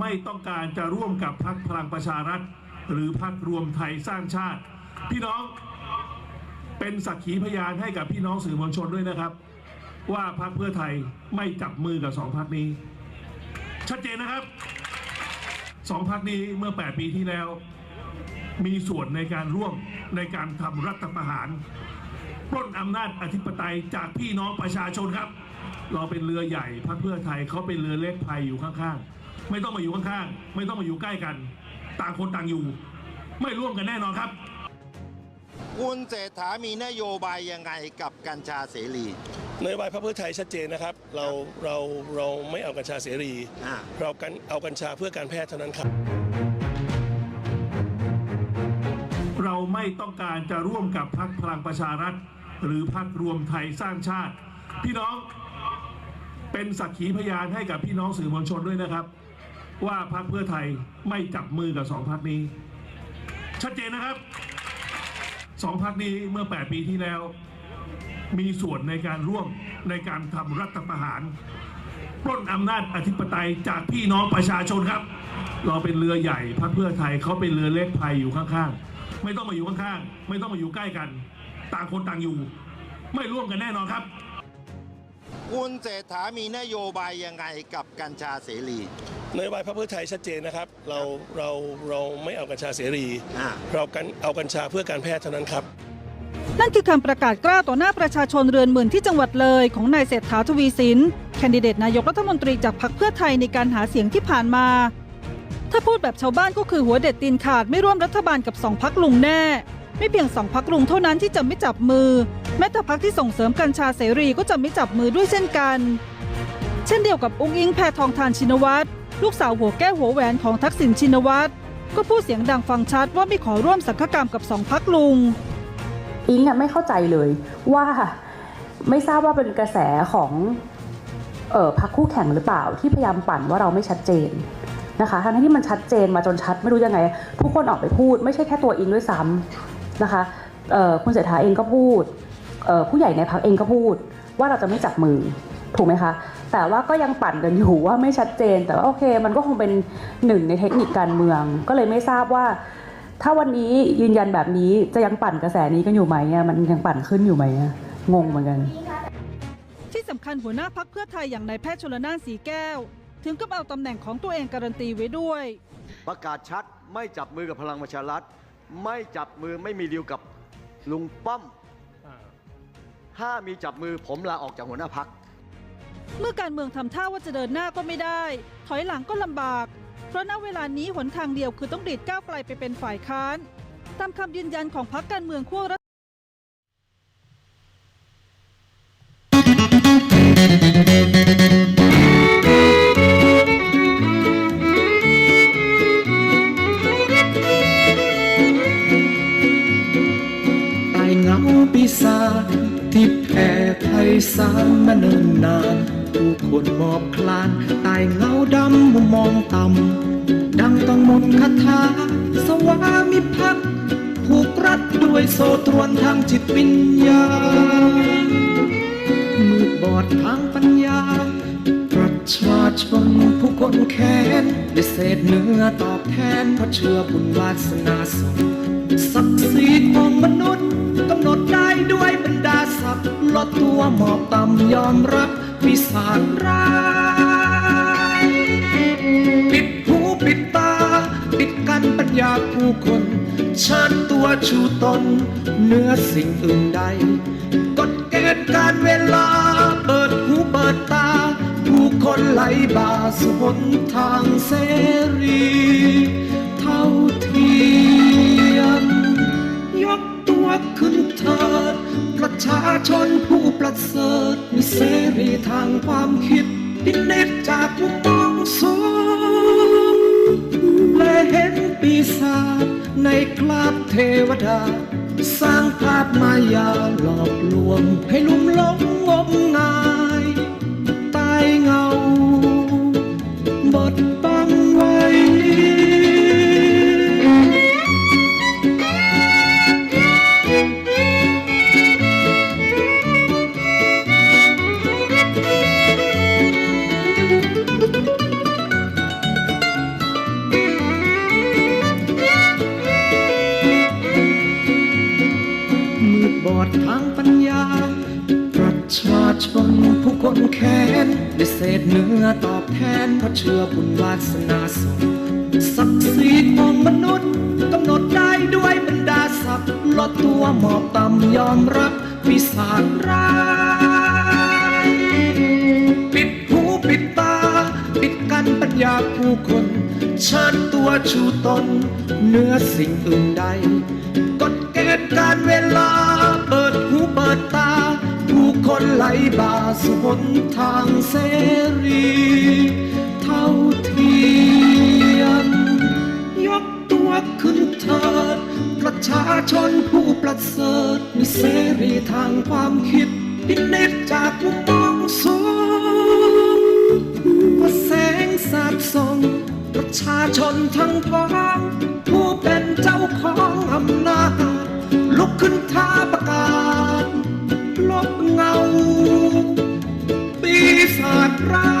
ไม่ต้องการจะร่วมกับพรรคพลังประชารัฐ หรือพรรครวมไทยสร้างชาติ พี่น้องเป็นสักขีพยานให้กับพี่น้องสื่อมวลชนด้วยนะครับ ว่าพรรคเพื่อไทยไม่จับมือกับสองพรรคนี้ ชัดเจนนะครับสองพรรคนี้เมื่อ 8 ปีที่แล้ว มีส่วนในการร่วมในการทำรัฐประหารปล้นอำนาจอธิปไตยจากพี่น้องประชาชนครับ เราเป็นเรือใหญ่พรรคเพื่อไทยเขาเป็นเรือเล็กพายอยู่ข้างๆ ไม่ต้องมาอยู่ข้างๆไม่ต้องมาอยู่ใกล้กัน ต่างคนต่างอยู่ ไม่ร่วมกันแน่นอนครับ คุณเศรษฐามีนโยบายยังไงกับกัญชาเสรีนโยบายพรรคเพื่อไทยชัดเจนนะครับ เราเราเราไม่เอากัญชาเสรี อ่า เรากันเอากัญชาเพื่อการแพทย์เท่านั้นครับ เราไม่ต้องการจะร่วมกับพรรคพลังประชารัฐ หรือพรรครวมไทยสร้างชาติ พี่น้องเป็นสักขีพยานให้กับพี่น้องสื่อมวลชนด้วยนะครับ ว่าพรรคเพื่อไทยไม่จับมือกับสองพรรคนี้ ชัดเจนนะครับสองพรรคนี้เมื่อ 8 ปีที่แล้ว มีส่วนในการร่วมในการทำรัฐประหารปล้นอำนาจอธิปไตยจากพี่น้องประชาชนครับ เราเป็นเรือใหญ่พรรคเพื่อไทยเขาเป็นเรือเล็กพายอยู่ข้างๆ ไม่ต้องมาอยู่ข้างๆ ไม่ต้องมาอยู่ใกล้กัน ต่างคนต่างอยู่ ไม่ร่วมกันแน่นอนครับ คุณเศรษฐามีนโยบายยังไงกับกัญชาเสรี นโยบายพรรคเพื่อไทยชัดเจนนะครับ เราเราเราไม่เอากัญชาเสรี อ่า เรากันเอากัญชาเพื่อการแพทย์เท่านั้นครับ นั่นคือคำประกาศกล้าวต่อหน้าประชาชนเรือนหมื่นที่จังหวัดเลยของนายเศรษฐาทวีสิน แคนดิเดตนายกรัฐมนตรีจากพรรคเพื่อไทยในการหาเสียงที่ผ่านมา ถ้าพูดแบบชาวบ้านก็คือหัวเด็ดตีนขาดไม่ร่วมรัฐบาลกับสองพักลุงแน่ ไม่เพียงสองพักลุงเท่านั้นที่จะไม่จับมือ แม้แต่พักที่ส่งเสริมกัญชาเสรีก็จะไม่จับมือด้วยเช่นกัน เช่นเดียวกับอุ้งอิงแพทองทานชินวัตรลูกสาวหัวแก้วหัวแหวนของทักษิณชินวัตรก็พูดเสียงดังฟังชัดว่าไม่ขอร่วมสังฆกรรมกับสองพักลุง อิงอะไม่เข้าใจเลยว่าไม่ทราบว่าเป็นกระแสของเออพักคู่แข่งหรือเปล่าที่พยายามปั่นว่าเราไม่ชัดเจนนะคะทั้งที่มันชัดเจนมาจนชัดไม่รู้ยังไง ทุกคนออกไปพูดไม่ใช่แค่ตัวอิงด้วยซ้ำ นะคะเอ่อคุณเศรษฐาเองก็พูดเอ่อผู้ใหญ่ในพักเองก็พูดว่าเราจะไม่จับมือถูกไหมคะ แต่ว่าก็ยังปั่นกันอยู่ว่าไม่ชัดเจน แต่ว่าโอเค มันก็คงเป็นหนึ่งในเทคนิคการเมือง ก็เลยไม่ทราบว่า ถ้าวันนี้ยืนยันแบบนี้จะยังปั่นกระแสนี้กันอยู่ไหมอะมันยังปั่นขึ้นอยู่ไหมอะงงเหมือนกัน ที่สำคัญหัวหน้าพักเพื่อไทยอย่างนายแพทย์ชลนานสีแก้ว ถึงกับเอาตำแหน่งของตัวเองการันตีไว้ด้วย ประกาศชัดไม่จับมือกับพลังประชารัฐ ไม่จับมือไม่มีดีลกับลุงป้อม ถ้ามีจับมือผมลาออกจากหัวหน้าพัก เมื่อการเมืองทำท่าว่าจะเดินหน้าก็ไม่ได้ ถอยหลังก็ลำบาก เพราะณเวลานี้หนทางเดียวคือต้องดีดก้าวไกลไปเป็นฝ่ายค้าน ตามคำยืนยันของพักการเมืองขั้วรั เงาปีศาจที่แผ่ไพศาลมาเนิ่นนานผู้คนหมอบคลานตายเงาดำมุมมองต่ำดังต้องมนต์คาถาสวามิภักดิ์ผูกรัดด้วยโซ่ตรวนทางจิตวิญญาณมืดบอดทางปัญญา ชนผู้คนแค้นด้เศษเนื้อตอบแทนเพราะเชื่อบุญวาสนาส่งศักดิ์ศรีของมนุษย์กำหนดได้ด้วยบรรดาศักดิ์ลดตัวหมอบต่ำยอมรับปีศาจร้ายปิดหูปิดตา ปิดกันปัญญาผู้คนเชิญตัวชูตนเนื้อสิ่งอื่นใดกฎ ไหลบ่าสู่หนทางเสรีเท่าเทียมยกตัวขึ้นเถิดประชาชนผู้ประเสริฐมีเสรีทางความคิดดินเนตจากมุมมองสงและเห็นปีศาจในคราบเทวดา สร้างภาพมายาหลอกลวงให้ลุ่มหลงงมงายใต ชาชนผู้คนแค้นได้เศษเนื้อตอบแทนเพราะเชื่อบุญวาสนาส่งศักดิ์ศรีของมนุษย์กำหนดได้ด้วยบรรดาศักดิ์ลดตัวหมอบต่ำยอมรับปีศาจร้ายปิดหูปิดตา ปิดกันปัญญาผู้คนเชิญตัวชูตนเนื้อสิ่งอื่นใด คนไหลบ่าสู่หนทางเสรี เท่าเทียม ยกตัวขึ้นเถิดประชาชนผู้ประเสริฐมีเสรีทางความคิดพิเนตจากมุมมองสูงว่าแสงสาดส่องประชาชนทั้งพ้องผู้เป็นเจ้าของอำนาจลุกขึ้นท้าบ บเงา ปีศาจร้า